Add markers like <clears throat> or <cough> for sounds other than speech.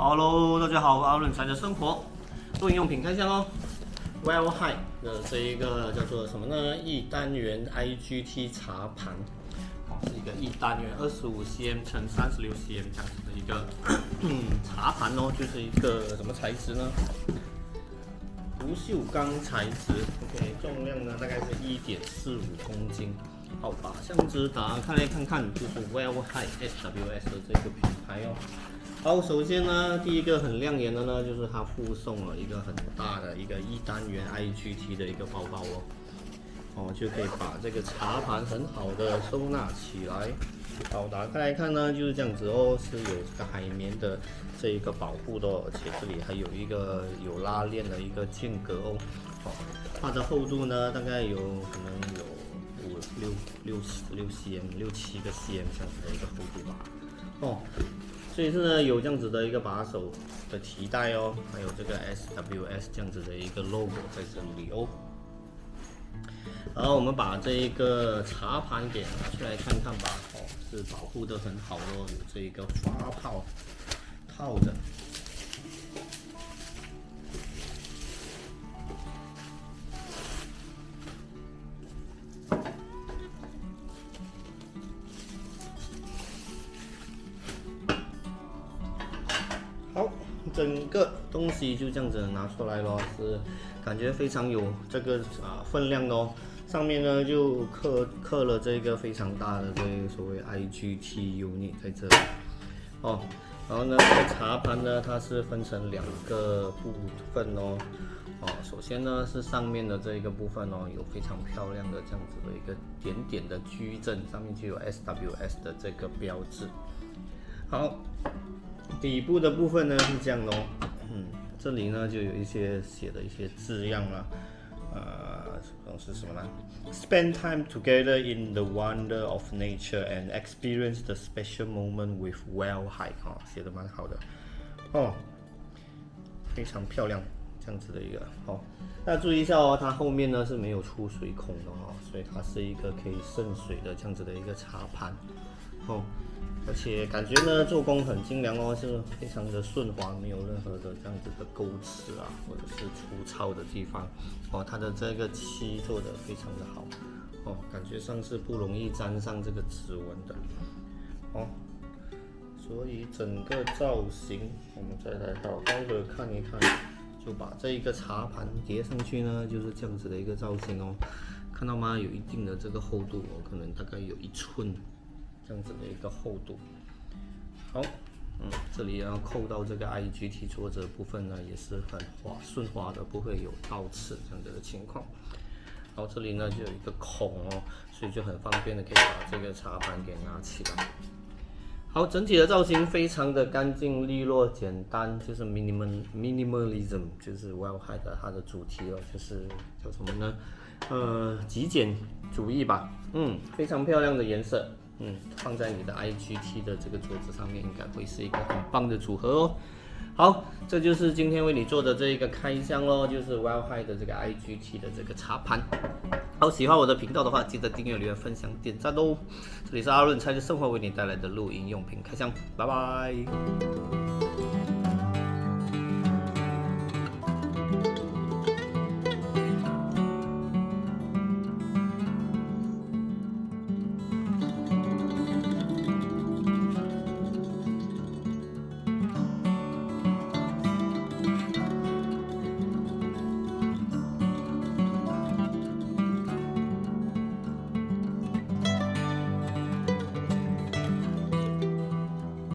Hello，大家好，我是阿伦才的生活录音用品开箱哦。Well High 的这一个叫做什么呢？一单元 IGT 茶盘，哦，是一个一单元二十五 cm 乘三十六 cm 这样子的一个 <clears throat> 茶盘哦，就是一个什么材质呢？不锈钢材质，OK，重量呢大概是一点四五公斤。好，把箱子打开来看看，就是 Well High SWS 的这个品牌哦。好，首先呢，第一个很亮眼的呢，就是它附送了一个很大的一个一单元 IGT 的一个包包哦，哦，就可以把这个茶盘很好的收纳起来。好，打开来看呢，就是这样子哦，是有这个海绵的这一个保护的，而且这里还有一个有拉链的一个间隔哦。好，它的厚度呢，大概有可能有五六六六 cm 六七个 cm 这样子的一个厚度吧。哦。所以是呢，有这样子的一个把手的提带哦，还有这个 SWS 这样子的一个 logo 在这里哦。然后我们把这一个茶盘给拿出来看看吧，哦，是保护的很好哦，有这一个发泡套着。整个东西就这样子拿出来咯，是感觉非常有这个啊分量哦。上面呢就刻刻了这个非常大的这个所谓 IGT Uni，在这里哦。然后呢，这个茶盘呢它是分成两个部分哦。哦，首先呢是上面的这一个部分哦，有非常漂亮的这样子的一个点点的矩阵，上面就有 SWS 的这个标志。好。底部的部分呢是这样咯，嗯，这里呢就有一些写的一些字样啦，呃，是什么呢？Spend time together in the wonder of nature and experience the special moment with Well High 啊，写的蛮好的，哦，非常漂亮，这样子的一个，哦，大家注意一下哦，它后面呢是没有出水孔的哦，所以它是一个可以渗水的这样子的一个茶盘，哦。而且感觉呢，做工很精良哦，是非常的顺滑，没有任何的这样子的勾齿啊，或者是粗糙的地方哦。它的这个漆做的非常的好哦，感觉上是不容易沾上这个指纹的哦。所以整个造型，我们再来好好的看一看，就把这一个茶盘叠上去呢，就是这样子的一个造型哦。看到吗？有一定的这个厚度哦，可能大概有一寸。这样子的一个厚度，好，嗯，这里要扣到这个 IGT 桌子部分呢，也是很滑顺滑的，不会有倒刺这样子的情况。然后，这里呢就有一个孔哦，所以就很方便的可以把这个茶盘给拿起来。好，整体的造型非常的干净利落简单，就是 minimal minimalism，就是 Well High 的它的主题了，就是叫什么呢？呃，极简主义吧。嗯，非常漂亮的颜色。嗯，放在你的 IGT 的这个桌子上面，应该会是一个很棒的组合哦。好，这就是今天为你做的这一个开箱喽，就是 Wild High 的这个 IGT 的这个茶盘。好，喜欢我的频道的话，记得订阅、留言、分享、点赞哦。这里是阿润财的生活为你带来的录音用品开箱，拜拜。